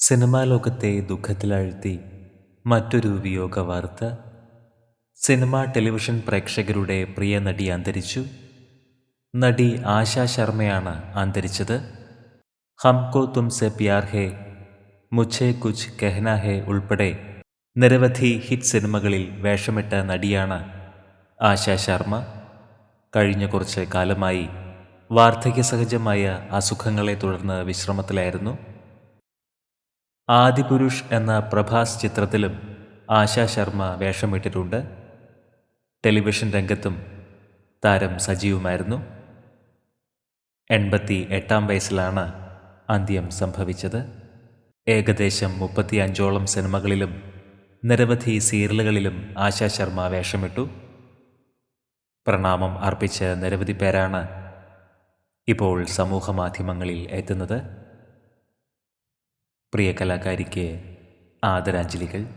Cinema ലോകത്തെ ദുഃഖത്തിലാഴ്ത്തി മറ്റൊരു വിയോഗ വാർത്ത സിനിമ ടെലിവിഷൻ പ്രേക്ഷകരുടെ പ്രിയ നടി അന്തരിച്ചു. നടി ആശാ ശർമ്മയാണ് അന്തരിച്ചത്. ഹംകോ തുംസെ പ്യാർ ഹേ മുഛേ കുച്ച് കെഹ്ന ഹേ ഉൾപ്പെടെ നിരവധി ഹിറ്റ് സിനിമകളിൽ വേഷമിട്ട നടിയാണ് ആശാ ശർമ്മ. കഴിഞ്ഞ കുറച്ച് കാലമായി വാർദ്ധക്യസഹജമായ അസുഖങ്ങളെ തുടർന്ന് വിശ്രമത്തിലായിരുന്നു. ആദിപുരുഷ് എന്ന പ്രഭാസ് ചിത്രത്തിലും ആശാ ശർമ്മ വേഷമിട്ടിട്ടുണ്ട്. ടെലിവിഷൻ രംഗത്തും താരം സജീവമായിരുന്നു. എൺപത്തി എട്ടാം വയസ്സിലാണ് അന്ത്യം സംഭവിച്ചത്. ഏകദേശം മുപ്പത്തി അഞ്ചോളം സിനിമകളിലും നിരവധി സീരിയലുകളിലും ആശാ ശർമ്മ വേഷമിട്ടു. പ്രണാമം അർപ്പിച്ച നിരവധി പേരാണ് ഇപ്പോൾ സമൂഹമാധ്യമങ്ങളിൽ എത്തുന്നത്. പ്രിയ കലാകാരിക്ക് ആദരാഞ്ജലികൾ.